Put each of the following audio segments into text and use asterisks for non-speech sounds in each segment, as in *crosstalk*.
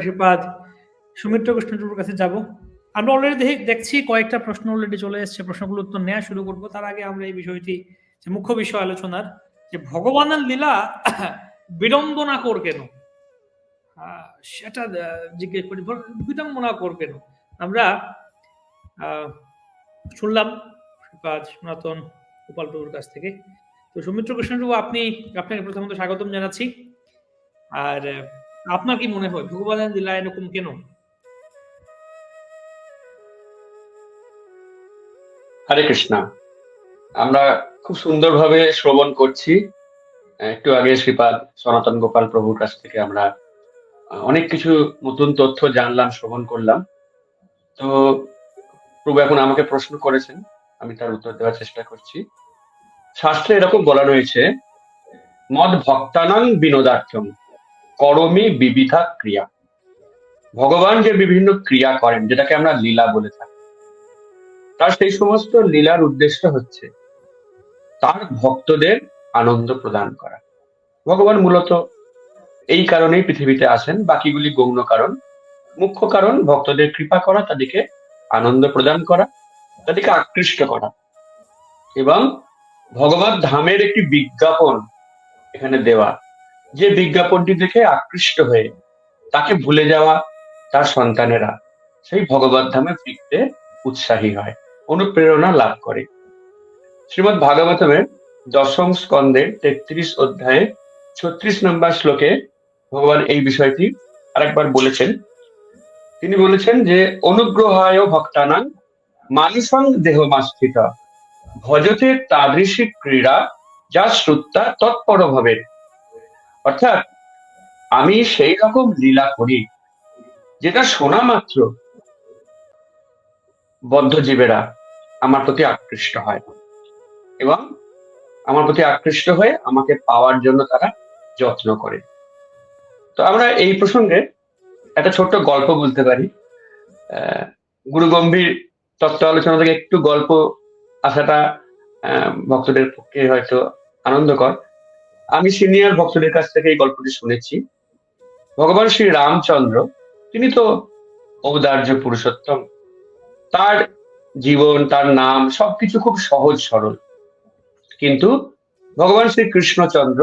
আশীর্বাদ সুমিত্র কৃষ্ণটুকুর কাছে যাব। আমরা অলরেডি দেখছি কয়েকটা প্রশ্ন অলরেডি চলে এসেছে। প্রশ্নগুলো উত্তর নেওয়া শুরু করব। তার আগে আমরা এই বিষয়টি, যে মুখ্য বিষয় আলোচনার, যে ভগবানের লীলা *coughs* বিড়ম্বনা কর কেন? সেটা জিজ্ঞেস করি। বিড়ম্বনা কর কেন? আমরা শুনলাম আজ সনাতন গোপাল প্রভুর কাছ থেকে। তো সৌমিত্র কৃষ্ণবাবু আপনি, আপনাকে প্রথমত স্বাগতম জানাচ্ছি। আর আপনার কি মনে হয়? ভগবানের লীলা এরকম কেন? হরে কৃষ্ণা, আমরা খুব সুন্দরভাবে শ্রবণ করছি। একটু আগে শ্রীপাদ সনাতন গোপাল প্রভুর কাছ থেকে আমরা অনেক কিছু নতুন তথ্য জানলাম, শ্রবণ করলাম। তো প্রভু এখন আমাকে প্রশ্ন করেছেন, আমি তার উত্তর দেওয়ার চেষ্টা করছি। শাস্ত্রে এরকম বলা রয়েছে, মদ ভক্তানাং বিনোদার্থম। করমি বিবিধা ক্রিয়া। ভগবান যে বিভিন্ন ক্রিয়া করেন, যেটাকে আমরা লীলা বলে থাকি, তার সেই সমস্ত লীলার উদ্দেশ্য হচ্ছে তার ভক্তদের আনন্দ প্রদান করা। ভগবান মূলত এই কারণেই পৃথিবীতে আসেন। বাকিগুলি গৌণ কারণ। মুখ্য কারণ, ভক্তদের কৃপা করা, তাদেরকে আনন্দ প্রদান করা, তাদেরকে আকৃষ্ট করা। এবং ভগবত ধামের একটি বিজ্ঞাপন এখানে দেওয়া। যে বিজ্ঞাপনটি দেখে আকৃষ্ট হয়ে তাকে ভুলে যাওয়া তার সন্তানেরা সেই ভগবত ধামে ফিরতে উৎসাহী হয়, অনুপ্রেরণা লাভ করে। শ্রীমদ ভাগবতমের দশম স্কন্ধের তেত্রিশ অধ্যায়ে ছত্রিশ নম্বর শ্লোকে ভগবান এই বিষয়টি আরেকবার বলেছেন। তিনি বলেছেন যে, অনুগ্রহায় ভক্তানাং মানুষং দেহমাস্থিত। ভজতে তাদৃশী ক্রীড়া যা শ্রুত্তা তৎপর ভাবে অর্থাৎ আমি সেই রকম লীলা করি যেটা শোনা মাত্র বদ্ধজীবেরা আমার প্রতি আকৃষ্ট হয় এবং আমার প্রতি আকৃষ্ট হয়ে আমাকে পাওয়ার জন্য তারা যত্ন করে। তো আমরা এই প্রসঙ্গে একটা ছোট্ট গল্প বলতে পারি। গুরু গম্ভীর তত্ত্ব আলোচনা থেকে একটু গল্প আসাটা ভক্তদের পক্ষে হয়তো আনন্দকর। আমি সিনিয়র ভক্তদের কাছ থেকে এই গল্পটি শুনেছি। ভগবান শ্রী রামচন্দ্র, তিনি তো ঔদার্য পুরুষোত্তম। তার জীবন, তার নাম সবকিছু খুব সহজ সরল। কিন্তু ভগবান শ্রী কৃষ্ণচন্দ্র,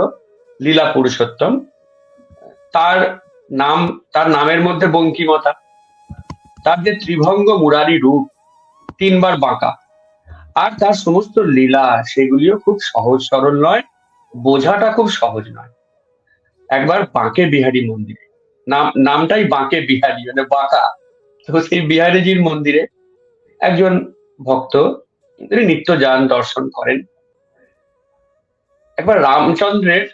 লীলা পুরুষোত্তম, তার নাম, তার নামের মধ্যে বঙ্কিমতা, তার যে ত্রিভঙ্গ মুরারি রূপ, তিনবার বাঁকা, আর তার সমস্ত লীলা, সেগুলিও খুব সহজ সরল নয় বোঝাটা খুব সহজ নয়। একবার বাঁকে বিহারী মন্দিরে, নাম, নামটাই বাঁকে বিহারী মানে বাঁকা। তো সেই বিহারীজির মন্দিরে একজন ভক্ত, তিনি নিত্য যান দর্শন করেন। একবার রামচন্দ্রের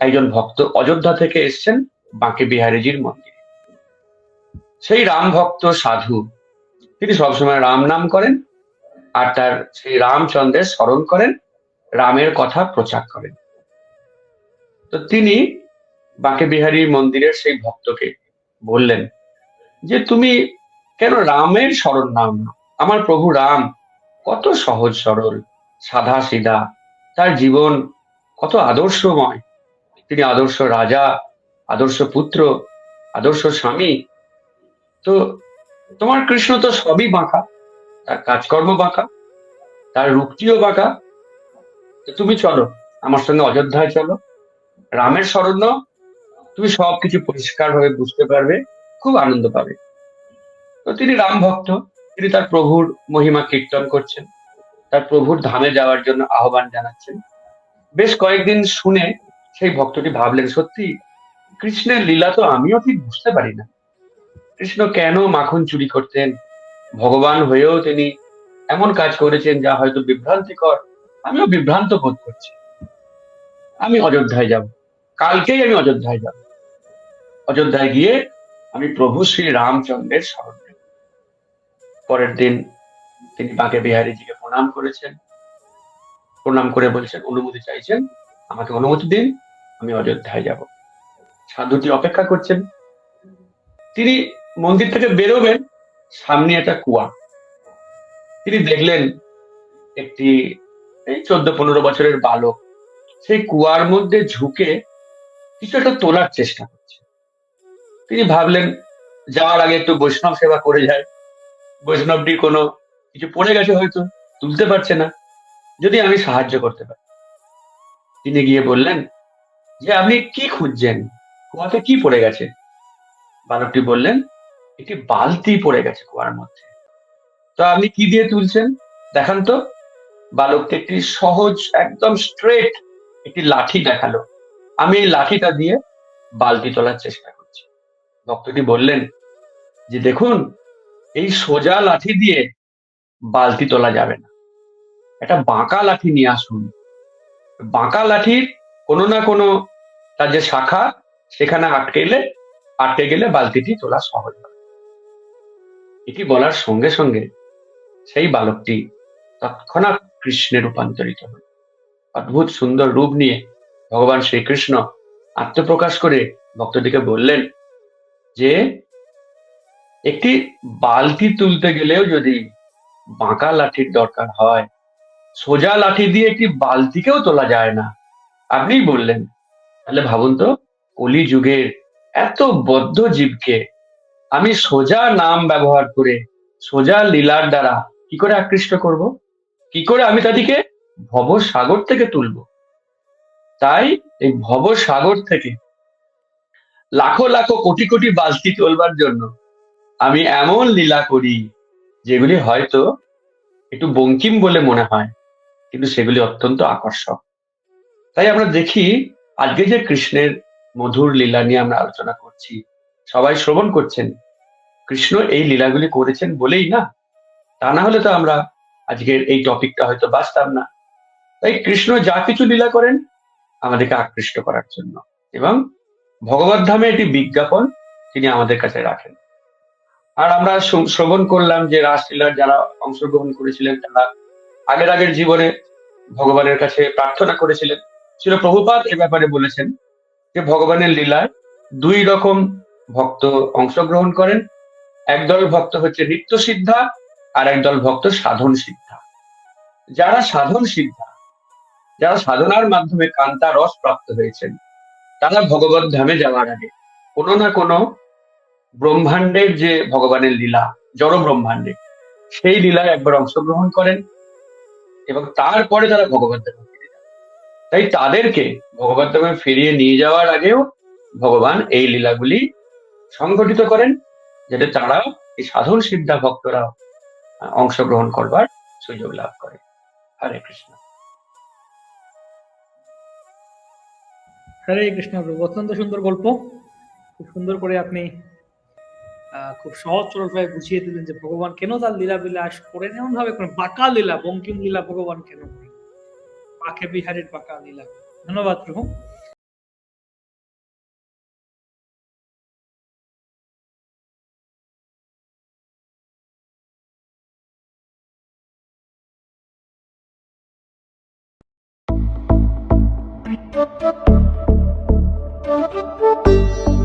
একজন ভক্ত অযোধ্যা থেকে এসেছেন বাঁকে বিহারীজির মন্দিরে। সেই রাম ভক্ত সাধু, তিনি সবসময় রাম নাম করেন আর তার সেই রামচন্দ্রের স্মরণ করেন, রামের কথা প্রচার করেন। তো তিনি বাঁকে বিহারী মন্দিরের সেই ভক্তকে বললেন যে, তুমি কেন রামের স্মরণ নাও না? আমার প্রভু রাম কত সহজ সরল সাদা সিধা। তার জীবন কত আদর্শময়। তিনি আদর্শ রাজা, আদর্শ পুত্র, আদর্শ স্বামী। তো তোমার কৃষ্ণ তো সবই বাঁকা। তার কাজকর্ম বাঁকা, তার রূপটিও বাঁকা। তুমি চলো, আমার সঙ্গে অযোধ্যায় চলো। রামের স্মরণ তুমি সবকিছু পরিষ্কার ভাবে বুঝতে পারবে, খুব আনন্দ পাবে। তো তিনি রাম ভক্ত, তিনি তার প্রভুর মহিমা কীর্তন করছেন, তার প্রভুর ধামে যাওয়ার জন্য আহ্বান জানাচ্ছেন। বেশ কয়েকদিন শুনে সেই ভক্তটি ভাবলেন, সত্যি, কৃষ্ণের লীলা তো আমিও ঠিক বুঝতে পারি না। কৃষ্ণ কেন মাখন চুরি করতেন? ভগবান হয়েও তিনি এমন কাজ করেছেন যা হয়তো বিভ্রান্তিকর। আমিও বিভ্রান্ত বোধ করছি। আমি অযোধ্যায় যাব। কালকেই আমি অযোধ্যায় যাব। অযোধ্যায় গিয়ে আমি প্রভু শ্রী রামচন্দ্রের স্মরণ পরের দিন তিনি বাঁকে বিহারীজিকে প্রণাম করেছেন। প্রণাম করে বলছেন, অনুমতি চাইছেন? আমাকে অনুমতি দিন, আমি অযোধ্যায় যাব। সাধুটি অপেক্ষা করছেন। তিনি মন্দির থেকে বেরোবেন, সামনে একটা কুয়া। তিনি দেখলেন একটি, এই চোদ্দ পনেরো বছরের বালক। সেই কুয়ার মধ্যে ঝুঁকে কিছু একটা তোলার চেষ্টা করছে। তিনি ভাবলেন, যাওয়ার আগে একটু বৈষ্ণব সেবা করে যায়। বৈষ্ণবটি কোনো কিছু পড়ে গেছে হয়তো, তুলতে পারছে না। যদি আমি সাহায্য করতে পারি। তিনি গিয়ে বললেন, যে আপনি কি খুঁজছেন? কুয়াতে কি পড়ে গেছে? বালকটি বললেন, একটি বালতি পড়ে গেছে কুয়ার মধ্যে। তো আপনি কি দিয়ে তুলছেন? দেখান তো। বালকটি একটি সহজ, একদম স্ট্রেট একটি লাঠি দেখাল। আমি এই লাঠিটা দিয়ে বালতি তোলার চেষ্টা করছি। ভক্তটি বললেন যে, দেখুন, এই সোজা লাঠি দিয়ে বালতি তোলা যাবে না। একটা বাঁকা লাঠি নিয়ে আসুন। বাঁকা লাঠির কোনো না কোনো তার যে শাখা, সেখানে আটকে গেলে আটকে গেলে বালতিটি তোলা সহজ হবে। এটি বলার সঙ্গে সঙ্গে সেই বালকটি তৎক্ষণাৎ কৃষ্ণে রূপান্তরিত হল। অদ্ভুত সুন্দর রূপ নিয়ে ভগবান শ্রীকৃষ্ণ আত্মপ্রকাশ করে ভক্তটিকে বললেন যে, একটি বালতি তুলতে গেলেও যদি বাঁকা লাঠির দরকার হয়, সোজা লাঠি দিয়ে একটি বালতিকেও তোলা যায় না। আপনিই বললেন, তাহলে ভাবুন তো কলি যুগের এত বদ্ধ জীবকে আমি সোজা নাম ব্যবহার করে, সোজা লীলার দ্বারা কি করে আকৃষ্ট করব? কি করে আমি তাদেরকে ভব সাগর থেকে তুলব? তাই এই ভব সাগর থেকে লাখো লাখো কোটি কোটি বালতি তোলবার জন্য আমি এমন লীলা করি, যেগুলি হয়তো একটু বঙ্কিম বলে মনে হয়, কিন্তু সেগুলি অত্যন্ত আকর্ষক। তাই আমরা দেখি, আজকে যে কৃষ্ণের মধুর লীলা নিয়ে আমরা আলোচনা করছি, সবাই শ্রবণ করছেন, কৃষ্ণ এই লীলাগুলি করেছেন বলেই না? তা না হলে তো আমরা আজকের এই টপিকটা হয়তো বাঁচতাম না। তাই কৃষ্ণ যা কিছু লীলা করেন আমাদেরকে আকৃষ্ট করার জন্য। এবং ভগবত ধামে এটি বিজ্ঞাপন তিনি আমাদের কাছে রাখেন। আর আমরা শ্র- শ্রবণ করলাম যে রাসলীলার যারা অংশগ্রহণ করেছিলেন, তারা আগের আগের জীবনে ভগবানের কাছে প্রার্থনা করেছিলেন। ছিল প্রভুপাত এ ব্যাপারে বলেছেন যে ভগবানের লীলায় দুই রকম ভক্ত অংশগ্রহণ করেন। একদল ভক্ত হচ্ছে নিত্য সিদ্ধা আর একদল ভক্ত সাধন সিদ্ধা যারা সাধন সিদ্ধা যারা সাধনার মাধ্যমে কান্তা রস প্রাপ্ত হয়েছেন, তারা ভগবত ধামে যাওয়ার আগে কোনো না কোনো ব্রহ্মাণ্ডের যে ভগবানের লীলা জড় ব্রহ্মাণ্ডে সেই লীলায় একবার অংশগ্রহণ করেন এবং তারপরে তারা ভগবত ধামে ফিরে যান। তাই তাদেরকে ভগবত ধামে ফিরিয়ে নিয়ে যাওয়ার আগেও ভগবান এই লীলাগুলি সংগঠিত করেন যাতে তারা এই সাধন সিদ্ধা ভক্তরা অংশগ্রহণ করবার সুযোগ লাভ করে। হরে কৃষ্ণ। হরে কৃষ্ণ প্রভু। অত্যন্ত সুন্দর গল্প। খুব সুন্দর করে আপনি খুব সহজ সরলভাবে বুঝিয়ে দিলেন যে ভগবান কেন তার লীলা বিলাস করেন এমন ভাবে করেন বাঁকা লীলা, বঙ্কিম লীলা ভগবান কেন করেন পাকে বিহারের বাঁকা লীলা। ধন্যবাদ প্রভু। Thank you. Müzik